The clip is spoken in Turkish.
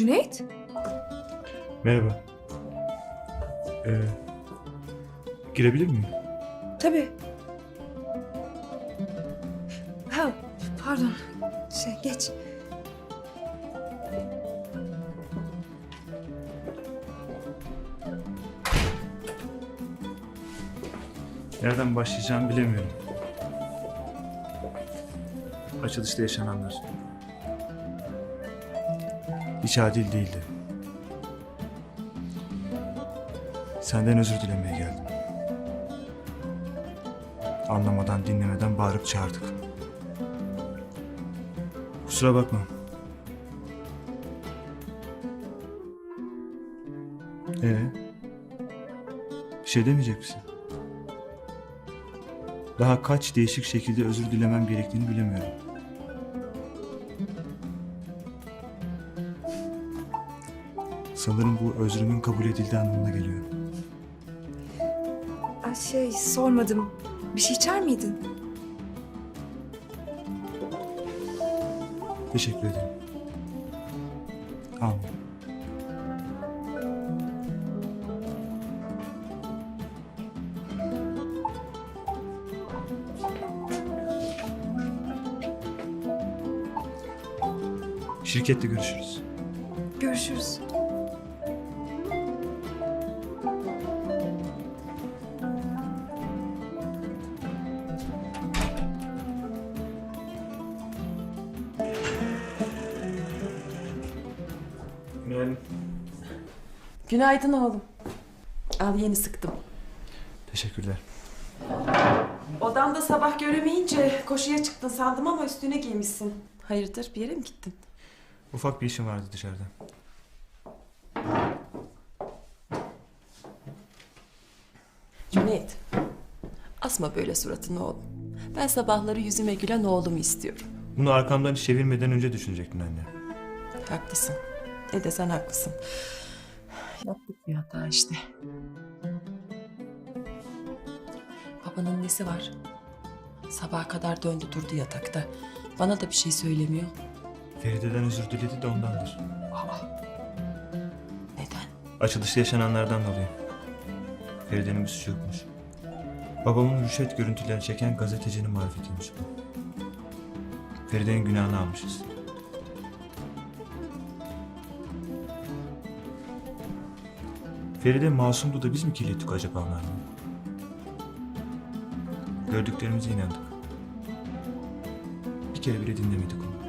Cüneyt? Merhaba. Ee, girebilir miyim? Tabii. Ha, pardon. Şey, geç. Nereden başlayacağımı bilemiyorum. Açılışta yaşananlar. Hiç adil değildi. Senden özür dilemeye geldim. Anlamadan, dinlemeden bağırıp çağırdık. Kusura bakma. Ee? Bir şey demeyecek misin? Daha kaç değişik şekilde özür dilemem gerektiğini bilemiyorum. Sanırım bu özrümün kabul edildiği anlamına geliyor. Aa, şey, sormadım. Bir şey içer miydin? Teşekkür ederim. Al. Şirkette görüşürüz. Görüşürüz. Günaydın. Günaydın oğlum. Al yeni sıktım. Teşekkürler. Odamda sabah göremeyince koşuya çıktın sandım ama üstüne giymişsin. Hayırdır bir yere mi gittin? Ufak bir işim vardı dışarıda. Cüneyt. Asma böyle suratını oğlum. Ben sabahları yüzüme gülen oğlumu istiyorum. Bunu arkamdan hiç çevirmeden önce düşünecektin anne. Haklısın. Ne desen haklısın. Yaptık bir hata işte. Babanın nesi var? Sabaha kadar döndü durdu yatakta. Bana da bir şey söylemiyor. Feride'den özür diledi de ondandır. Neden? Açılışta yaşananlardan dolayı. Feride'nin bir suçu yokmuş. Babamın rüşvet görüntülerini çeken gazetecinin marifetiymiş bu. Feride'nin günahını almışız. Feride masumdu da biz mi kirlettik acaba onlarla? Gördüklerimize inandık. Bir kere bile dinlemedik onu.